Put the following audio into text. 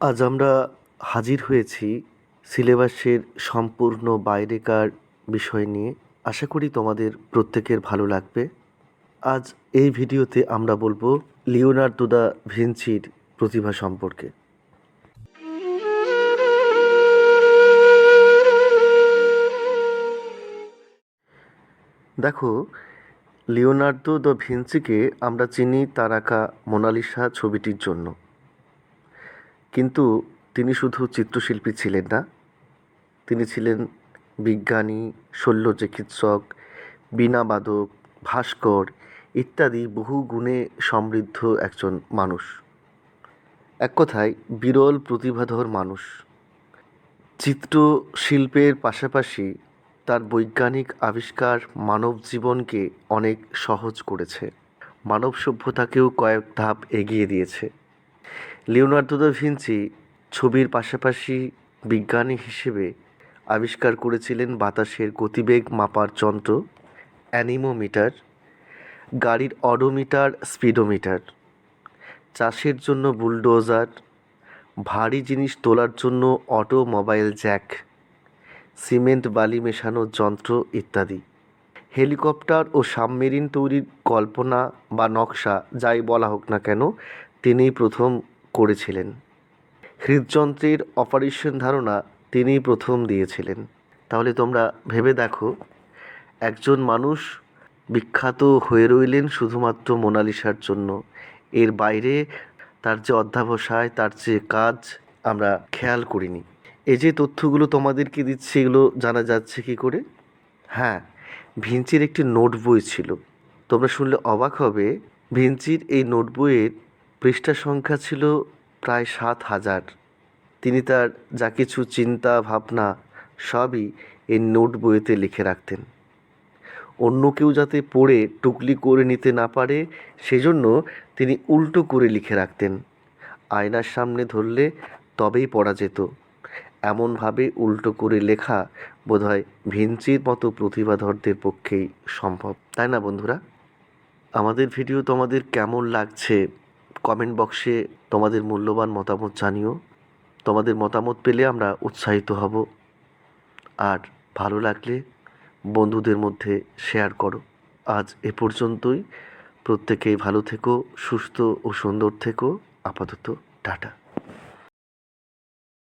আজ আমরা হাজির হয়েছি সিলেবাসের সম্পূর্ণ বাইরেকার বিষয় নিয়ে। আশা করি তোমাদের প্রত্যেকের ভালো লাগবে। আজ এই ভিডিওতে আমরা বলব লিওনার্দো দা ভিঞ্চির প্রতিভা সম্পর্কে। দেখো, লিওনার্দো দ্য ভিঞ্চিকে আমরা চিনি তার আঁকা মোনালিসা ছবিটির জন্য। কিন্তু তিনি শুধু চিত্রশিল্পী ছিলেন না, তিনি ছিলেন বিজ্ঞানী শল্য চিকিৎসক বীণাবাদক ভাস্কর ইত্যাদি বহু গুণে সমৃদ্ধ একজন মানুষ। এক কথায়, বিরল প্রতিভাধর মানুষ। চিত্রশিল্পের পাশাপাশি তার বৈজ্ঞানিক আবিষ্কার মানব জীবনকে অনেক সহজ করেছে। মানব সভ্যতাকেও কয়েক ধাপ এগিয়ে দিয়েছে। লিওনার্দো দা ভিঞ্চি ছবির পাশাপাশি বিজ্ঞানী হিসেবে আবিষ্কার করেছিলেন বাতাসের গতিবেগ মাপার যন্ত্র, অ্যানিমোমিটার, গাড়ির অডোমিটার, স্পিডোমিটার। চাষের জন্য বুলডোজার, ভারী জিনিস তোলার জন্য অটোমোবাইল জ্যাক, সিমেন্ট, বালি মেশানোর যন্ত্র ইত্যাদি। হেলিকপ্টার ও সাবমেরিন তৈরির কল্পনা বা নকশা যাই বলা হোক না কেন, তিনিই প্রথম করেছিলেন। হৃদযন্ত্রের অপারেশন ধারণা তিনিই প্রথম দিয়েছিলেন। তাহলে তোমরা ভেবে দেখো, একজন মানুষ বিখ্যাত হয়ে রইলেন শুধুমাত্র মোনালিসার জন্য। এর বাইরে তার যে অধ্যাবসায়, তার যে কাজ, আমরা খেয়াল করিনি। এই যে তথ্যগুলো তোমাদেরকে দিচ্ছে, এগুলো জানা যাচ্ছে কি করে? হ্যাঁ ভিঞ্চির একটি নোট বই ছিল। তোমরা শুনলে অবাক হবে, ভিঞ্চির এই নোট বইয়ের পৃষ্ঠা সংখ্যা ছিল প্রায় সাত হাজার। তিনি তার যা কিছু চিন্তা, ভাবনা সবই এই নোট বইতে লিখে রাখতেন। অন্য কেউ যাতে পড়ে টুকলি করে নিতে না পারে, সেজন্য তিনি উল্টো করে লিখে রাখতেন। আয়নার সামনে ধরলে তবেই পড়া যেত। এমনভাবে উল্টো করে লেখা বোধহয় ভিঞ্চির মতো প্রতিভাধরদের পক্ষেই সম্ভব। তাই না বন্ধুরা? আমাদের ভিডিও তোমাদের কেমন লাগছে কমেন্ট বক্সে তোমাদের মূল্যবান মতামত জানিও। তোমাদের মতামত পেলে আমরা উৎসাহিত হব। আর ভালো লাগলে বন্ধুদের মধ্যে শেয়ার করো। আজ এ পর্যন্তই। প্রত্যেকেই ভালো থেকো, সুস্থ ও সুন্দর থেকো। আপাতত টাটা।